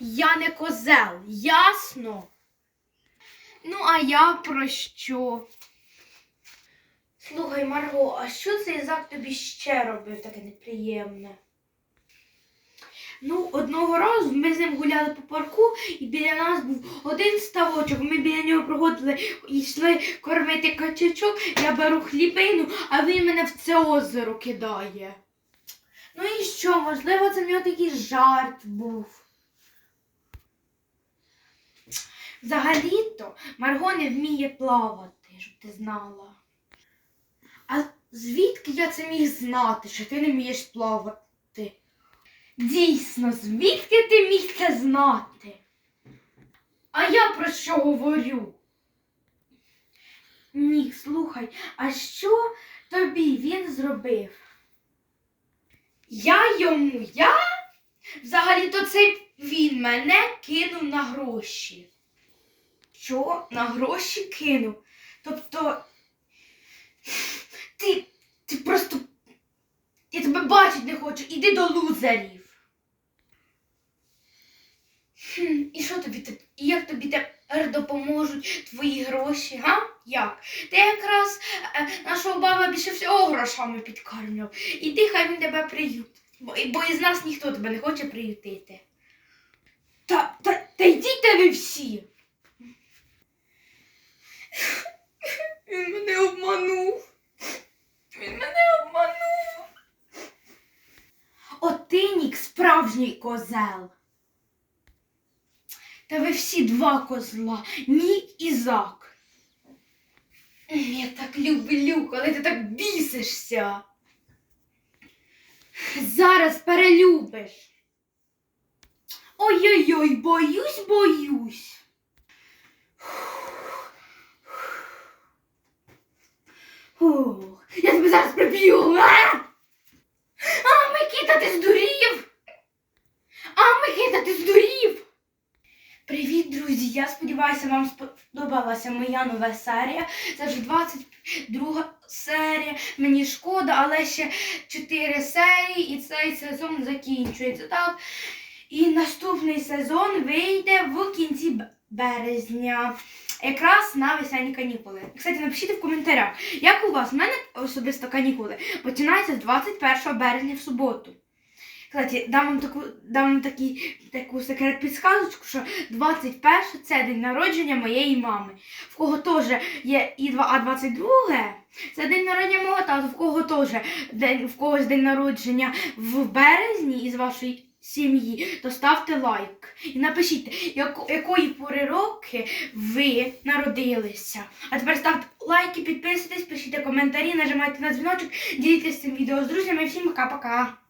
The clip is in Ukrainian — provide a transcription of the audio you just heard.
Я не козел, ясно? Ну, а я про що? Слухай, Марго, а що цей зак тобі ще робив таке неприємне? Ну, одного разу ми з ним гуляли по парку, і біля нас був один ставочок. Ми біля нього проходили і йшли кормити качачок, я беру хлібину, а він мене в це озеро кидає. Ну і що, можливо, це в нього такий жарт був. Взагалі-то Марго не вміє плавати, щоб ти знала. А звідки я це міг знати, що ти не вмієш плавати? Дійсно, звідки ти міг це знати? А я про що говорю? Ні, слухай, а що тобі він зробив? Я йому, я? Взагалі-то це він мене кинув на гроші. Що на гроші кинув? Тобто ти, ти просто. Я тебе бачити не хочу, іди до лузерів. Хм, і що тобі теп- і як тобі тепер допоможуть твої гроші, га? Як? Ти якраз е, нашого баба більше всього грошами підкармлював. Іди, хай він тебе приютить. Бо, бо із нас ніхто тебе не хоче приютити. Та, та, та йдіть ви всі. Він мене обманув. Він мене обманув. От ти, Нік, справжній козел. Та ви всі два козла, Нік і Зак. Я так люблю, коли ти так бісишся. Зараз перелюбиш. Ой-ой-ой, боюсь, боюсь. Ух, я тебе зараз приб'ю. А! а, Микита, ти здурів. А, Микита, ти здурів. Привіт, Я сподіваюся, вам сподобалася моя нова серія. Це вже 22 серія. Мені шкода, але ще 4 серії і цей сезон закінчується. Так? І наступний сезон вийде в кінці березня. Якраз на весняні канікули. Кстати, напишіть в коментарях, як у вас? У мене особисто канікули починаються з 21 березня в суботу. Кстати, дам вам таку, дам вам такі, таку секрет підсказочку, що 21 це день народження моєї мами. В кого теж є і 2, а 22 це день народження мого тата, в кого теж день, в когось день народження в березні із вашої сім'ї, то ставте лайк. І напишіть, яко, якої пори роки ви народилися. А тепер ставте лайки, підписуйтесь, пишіть коментарі, нажимайте на дзвіночок, діліться цим відео з друзями. Всім пока-пока.